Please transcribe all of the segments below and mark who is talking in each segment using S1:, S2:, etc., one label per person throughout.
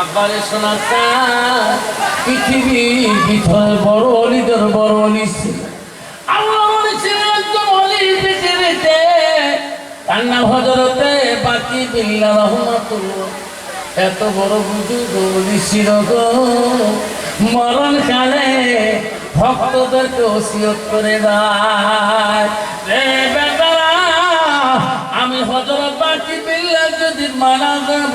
S1: আব্বারে শোনাচ্ছা, পৃথিবী ভিতরে বড় অলিদের বড় অলি ছিল আল্লাহ বলেছিলেন একজন অলি পৃথিবীতে নাম হজরতে বাকি বিল্লা রহমাতুল্লাহ এত বড় বুজুর্গ অলি ছিল গো। মরণ কালে ভক্তদেরকে ওসিয়ত করে দেয়। রে আমি হজরত বাকি বিল্লা যদি মারা যাব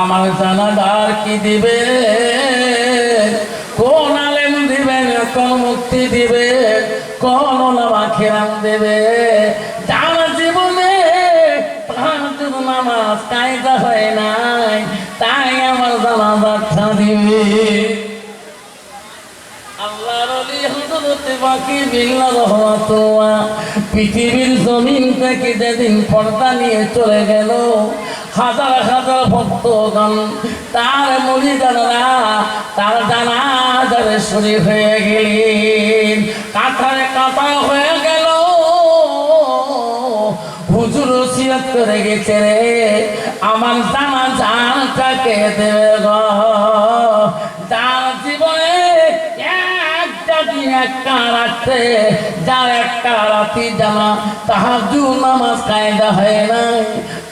S1: আমার জানাদার কি দিবে? কোন আলেম দিবেন কোন মুক্তি দিবে? কোন ওলামা খেরাম দেবে? যার জীবনে তাহাজ্জুদ নামাজ কায়দা হয় নাই, তাই আমার জানাজারটা দিবে। পৃথিবীর জমিন থেকে যেদিন পর্দা নিয়ে চলে গেল হাজার হাজার ভক্তগণ, তার মরিদানরা তার জানাজারে শরীর হয়ে গেলেন। কাঁথারে কাঁথা হয়ে গেল। হুজুর সিয়ত করে গেছে রে, আমার জানা জানটাকে দেবে গো। একটা রাত্রে, যার একটা রাতি জানা তাহাজু নামাজ কায়দা হয় নাই।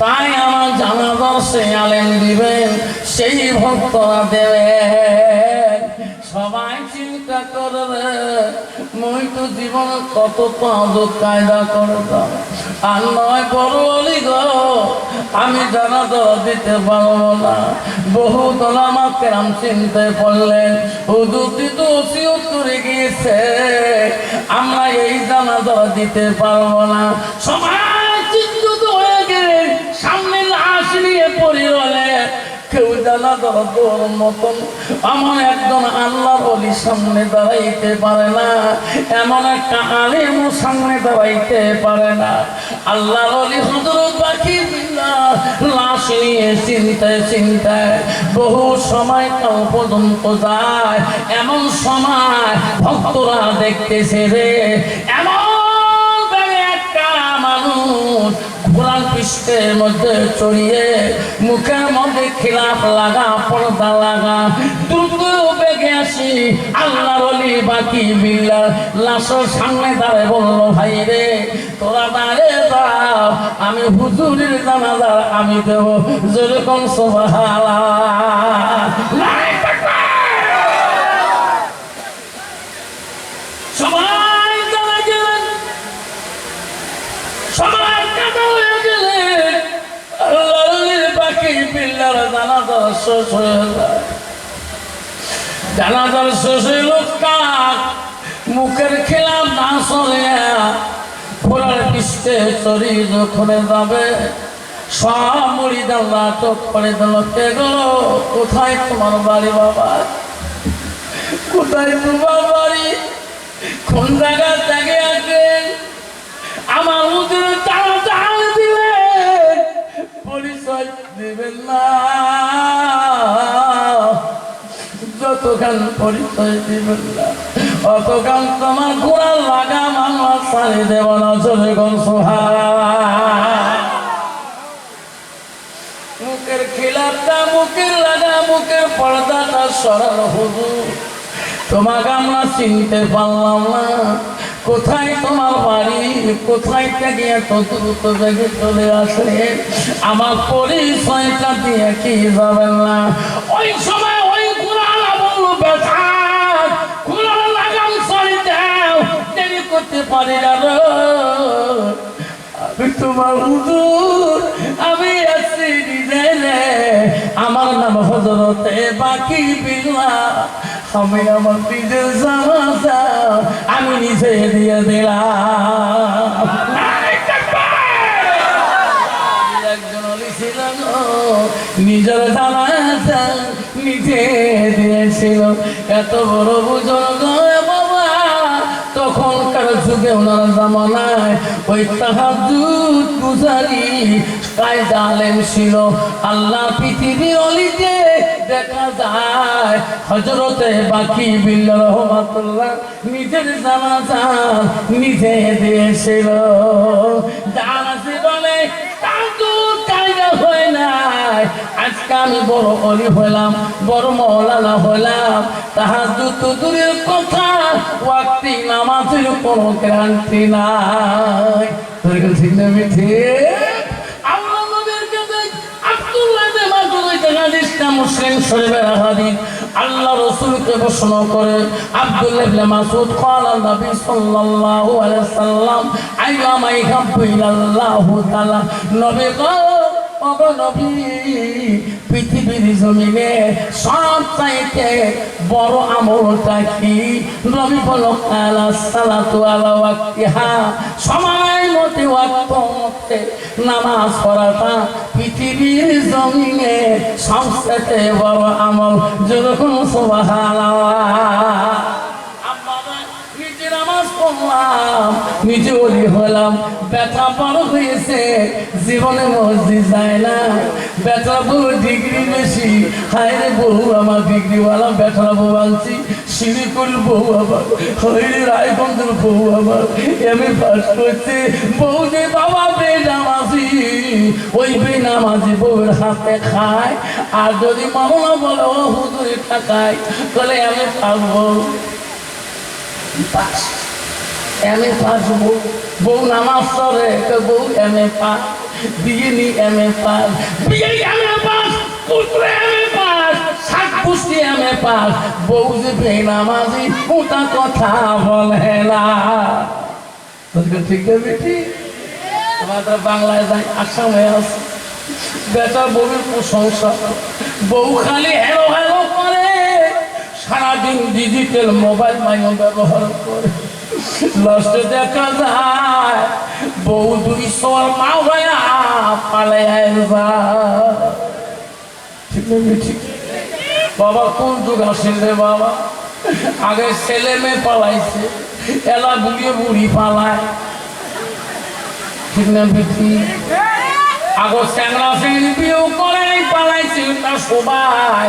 S1: তাই আমার জানা দর্শে আলেন দিবেন, সেই ভক্তরা দেবেন। সবাই চিন্তা করবে, মই তো জীবন কত পাঁচ কায়দা করতাম। আর নয় বড় গো আমি জানা দর দিতে পারব না। বহু দলামা কেরাম চিনতে পারলেন হুজুরটি তো ওসিয়ত করে গিয়েছে, আমরা এই জানা দিতে পারব না। সবাই চিন্তিত হয়ে গেলেন সামনে লাশ নিয়ে পড়ি কেউ জানা দর মতন আমার একজন আল্লাহ বলি সামনে দাঁড়াইতে পারে না, এমন একটা আলিম সামনে দাঁড়াইতে পারে না। আল্লাহ বলি হজরত বাকি লাশ নিয়ে চিন্তায় চিন্তায় বহু সময় কাল পর্যন্ত যায়। এমন সময় ভক্তরা দেখতেছে রে, এমন কোরআন পৃষ্ঠের মধ্যে চড়িয়ে মধ্যে খিলাফ লাগা, পর্দা লাগা, দ্রুত বেগে আসি বাকি লাশের সামনে দাঁড়ে বলল, ভাই রে, তোরা দাঁড়ে আমি হুজুরের জানাজা আমি দেব, যেরকম সোভালা জানাজার শেষ হয়ে জানাজার মুখের খেলা না চলে ঘোড়ার পৃষ্ঠে চড়ি যখন যাবে সব মুড়ি দাল্লা চোখ দিল কে গো? কোথায় তোমার বাড়ি বাবা? কোথায় তোমার বাড়ি? কোন জায়গা থেকে আসবেন আমার উদ্রে তারা জান দিলে পরিচয় দেবেন না। যতক্ষণ পরিচয় দিবেন না। অতক্ষণ তোমার ঘোড়া লাগা মামলা সারি দেব না চলে গন মুখের খিলাপটা, মুখের লাগা, মুখের পর্দাটা সরানো হুজুর। তোমাকে আমরা চিনতে পারলাম না। কোথায় তোমার বাড়ি? কোথায় থেকে এত দ্রুত বেগে চলে আসে আমার পরিচয়টা দিয়ে কি যাবেন না? ওই সময় করতে পারি না। আমি তোমার হুজুর, আমি আছি নিজে আমার নাম হজরতে বাকি বিল্লা। আমি আমার নিজের জানাজা, আমি নিজে দিয়ে দিলাম। নিজের জানাজা নিজে দিয়েছিল। এত বড় তখনকার যুগে ওনার জামানায় ওই তাহাজুদ গুজারি কায়দা আলেম ছিল। আল্লাহ পৃথিবী অলিতে দেখা যায় হজরতে বাকি বিল রহমাতুল্লাহ নিজের জানাজা নিজে দিয়েছিল। আজকে আমি বড় অলি হইলাম বড় মহলালা হইলাম তাহার দুটো দূরের কথা, ওয়াক্তি নামাজের কোনো ক্রান্তি নাই। মিঠে মুসলিম আল্লাহ রসুলকে প্রশ্ন করে, আব্দুল্লাহ সাল্লাম নবী, পৃথিবীর জমিনে সব চাইতে বড় আমলটা কি? নবী বলো আলা সালাতু আলা ওয়াক্তিহা। সময় মতে, ওয়াক্ত মতে নামাজ পড়াটা পৃথিবীর জমিনে সবচেয়ে বড় আমল। যেরকম সুবহানাল্লাহ। পড়লাম নিজে ওলি হলাম। ব্যথা বড় হয়েছে, জীবনে মসজিদ যায় না। ব্যথা বউ, ডিগ্রি বেশি। হায় রে বউ, আমার ডিগ্রিওয়ালা, ব্যথা বউ আনছি। সিঁড়িকুল বউ আমার হইরে রায়গঞ্জের বউ আমার এম এ পাস করছে। বউ যে বাবা বে নামাজি ওই বে নামাজি বউয়ের হাতে খায়। আর যদি মামলা বলে হুজুরে টাকায়? তাহলে আমি পারব পাস। এম এ পাস বউ বউ নামাজ পড়ে বউ এম এ পাস বিয়ে নি এম এ পাস বিয়ে এম এ পাস পুত্র এম এ পাস সাত পুষ্টি এম এ পাস বউ যে বে নামাজি ওটা কথা বলে না। তোকে ঠিক আছে ঠিক আমাদের বাংলায় যাই, আসামে আছে। বেটা বউয়ের প্রশংসা। বউ খালি হেলো হেলো করে, সারাদিন ডিজিটাল মোবাইল মাইন ব্যবহার করে। লাস্টে দেখা যায়। বউ দুই সোয়ার মা ভাইয়া পালে ঠিক ঠিক। বাবা, কোন যুগ আসেন রে বাবা? আগে ছেলে মেয়ে পালাইছে, এলা বুড়িয়ে বুড়ি পালায়। ঠিক না বেটি আগো স্যাংরা ফেরি বিয়েও করে পালাইছে সবাই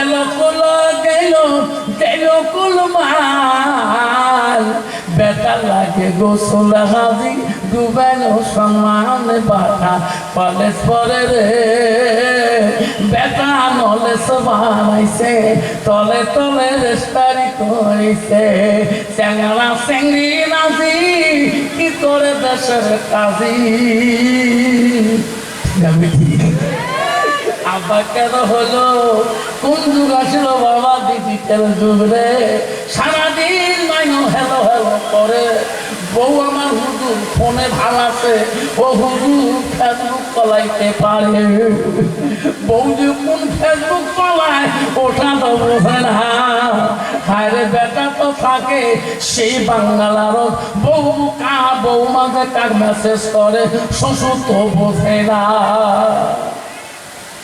S1: গেল কুল মাল। বেটা লাগে গোসল হাজি ডুবেল সম্মান বাটা কলেজ পরে রে। বেটা নলেজ বানাইছে তলে তলে রেস্টারি করিছে চ্যাংরা চেংড়ি নাজি, কি করে দেশের কাজী? আব্বা কেন হলো? কোন যুগ আসলো বাবা? ডিজিটাল যুগ রে সারাদিন মাইনো হেলো হেলো করে। বউ আমার হুজুর, ফোনে ভালো আছে ও হুজুর, ফেসবুক চলাইতে পারে। বউ যে কোন ফেসবুক চলায় ওটা তো বোঝে না। হায় রে বেটা তো থাকে সেই বাঙ্গালার বউ কা বউ মাঝে কাক মেসেজ করে, শ্বশুর তো বোঝে না।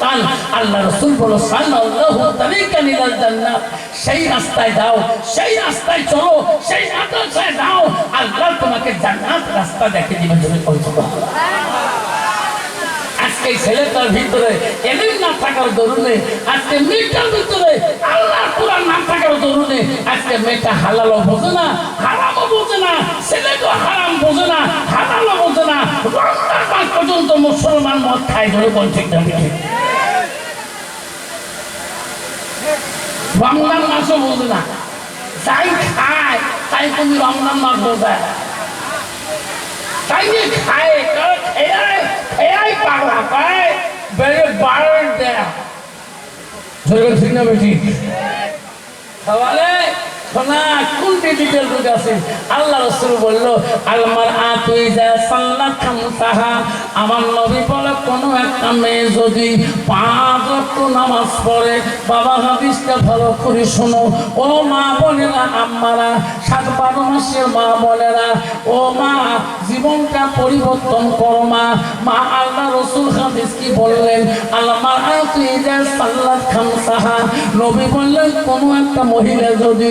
S1: চান আল্লাহ রসুল বলো সেই রাস্তায় দাও সেই রাস্তায় চলো, সেই আদর্শায় দাও আল্লাহ তোমাকে জান্নাত রাস্তা দেখে দিবেন তুমি বলছো আজকে ছেলেটার ভিতরে এলিম না থাকার দরুনে, আজকে মেয়েটার ভিতরে আল্লাহ কোরআন না থাকার দরুনে, আজকে মেয়েটা হালালও বোঝে না, হারামও বোঝে না তো হারাম বোঝে না হারামও বোঝে না। রমজান মাস পর্যন্ত মুসলমান মদ খায় ধরে বলছে না? রমজান মাসও বোঝে না। যাই খায়, তাই তুমি রমজান মাস বোঝায়। তাই যে খায় খেয়াই খেয়াই পাগলা পায় বেড়ে বাড় দেয় ধরে ঠিক না বেটি তাহলে আল্লাহ ভালো করে শোনো। ও মা সাত বারো মাসের মা ও মা, জীবনটা পরিবর্তন করো মা। মা আল্লাহ রসুল হাদিস কি বললেন? আলমার আতুই যা সাল্লা খামসাহা নবী বললেন, কোনো একটা মহিলা যদি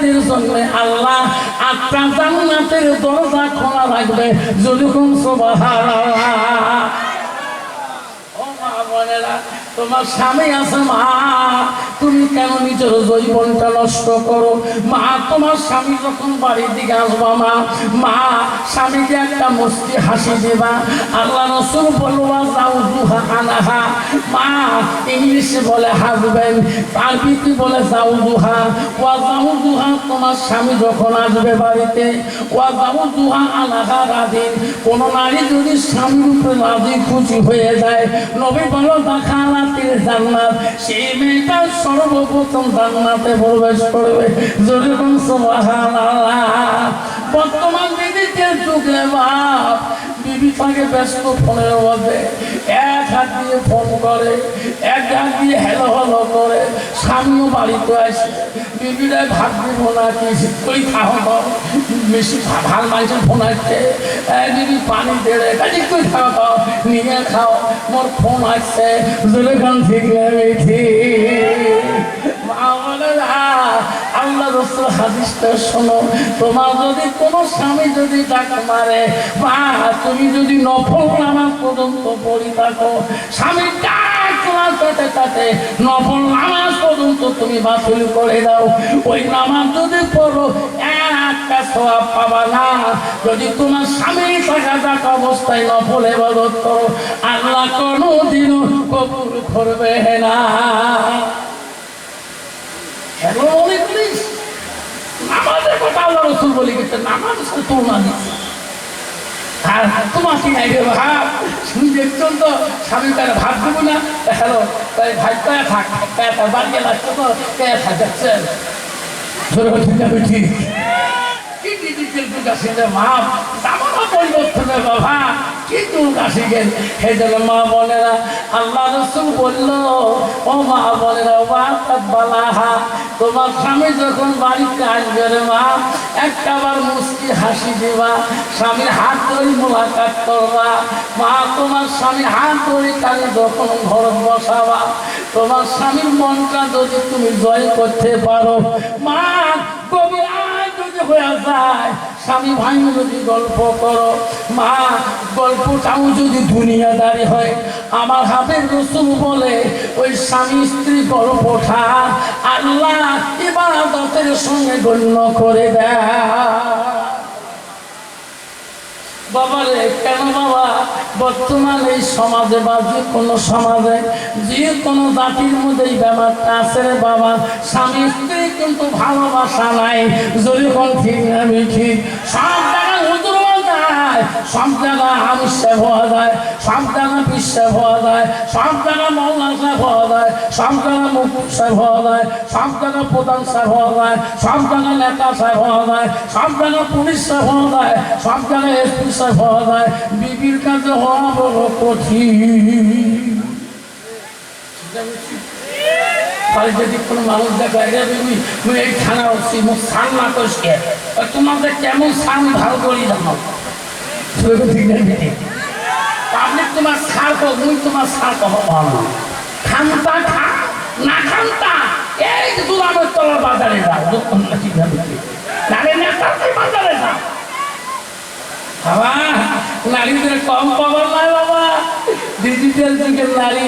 S1: নারীদের জন্য আল্লাহ আটটা জান্নাতের দরজা খোলা রাখবে যদি কোন সুবহানাল্লাহ। ও মা বোনেরা, তোমার স্বামী আছে, মা। তুমি কেন নিজের জৈবনটা নষ্ট করো? মা, তোমার স্বামী যখন বাড়ির দিকে আসবা, মা মা, স্বামীকে একটা মস্তি হাসি দেবা। আল্লাহ রসুল বলবা, যাও দুহা আনাহা। মা, ইংলিশে বলে হাসবেন আরবিতে বলে, যাও দুহা। ওয়া যাও দুহা, তোমার স্বামী যখন আসবে বাড়িতে, ওয়া যাও দুহা আনাহা রাধিন কোনো নারী যদি স্বামীর উপরে রাজি খুশি হয়ে যায়, নবী বলো দেখালাতির জান্নাত। সেই মেয়েটা সর্বপ্রথম জান্নাতে প্রবেশ করবে। যেরকম সুবহানাল্লাহ, বর্তমান দিদিতে যুগে বাপ বিবি থাকে ব্যস্ত ফোনের মধ্যে এক হাত দিয়ে ফোন করে, এক হাত দিয়ে হেলো হেলো করে স্বামীও বাড়িতে আসে। বিবিরা ভাত দিব না কি কই খাও তো। ফোন খাও? ফোন ঠিক তোমার যদি কোনো স্বামী যদি ডাক মারে, বা তুমি যদি নফল নামাজ পর্যন্ত পড়ি থাকো, স্বামী সাথে নফল নামাজ পর্যন্ত তুমি বাতিল করে দাও। ওই নামাজ যদি পড়ো সবাব পাবা না। যদি তোমার স্বামী থাকা থাকা অবস্থায় নফল এবাদত করো আল্লাহ কোনোদিনও কবুল করবে না। রসুল বলে নামাজ নাই তো, স্বামী তারা ভাব দেবো না। হ্যালো তাই ভাই বাড়িয়ে লাগছে তো ঠিক। তোমার স্বামী যখন বাড়িতে আসবে রে মা মুস্কি হাসি দিবা হাত ধরে মোলাকাত করবা মা তোমার স্বামী হাত ধরে যখন ঘর বসাবা তোমার স্বামীর মনটা যদি তুমি জয় করতে পারো, মা কবি হয়ে যায়। স্বামী ভাই যদি গল্প করো, মা, গল্পটাও যদি দুনিয়াদারি হয়, আমার হাতের রসুল বলে, ওই স্বামী স্ত্রী গল্পটা আল্লাহ ইবাদতের সঙ্গে গণ্য করে দেয়। বাবারে, কেন বাবা? বর্তমান এই সমাজে বা যে কোনো সমাজে, যে কোনো জাতির মধ্যে এই ব্যাপারটা আছে রে বাবা। স্বামী স্ত্রী কিন্তু ভালোবাসা নাই। যদি কোন ঠিক না ঠিক। সব জায়গায় যায় সব জায়গায় হওয়া যায় সব বিশ্বে হওয়া যায় হওয়া যায় হওয়া যায় প্রধান সাহেব হওয়া যায় নেতা সাহেব হওয়া যায় পুলিশ সাহেব হওয়া যায় সব এসপি সাহেব হওয়া যায়, বিবির কাছে হওয়া বড় কঠিন। তাহলে যদি কোনো মানুষ দেখো এটা তুমি এই থানা হচ্ছি মুখ সান না কে? তোমাদের কেমন সান ভালো করি জানো? পাবলিক তোমার সার কো মুই তোমার সার কহ খামতা খা, না খামতা এই যে দুলামের তলার বাজারে যাও নারে নেতার বাজারে যাও বাবা, নারীদের কম পাবার নাই বাবা। ডিজিটাল যুগের নারী।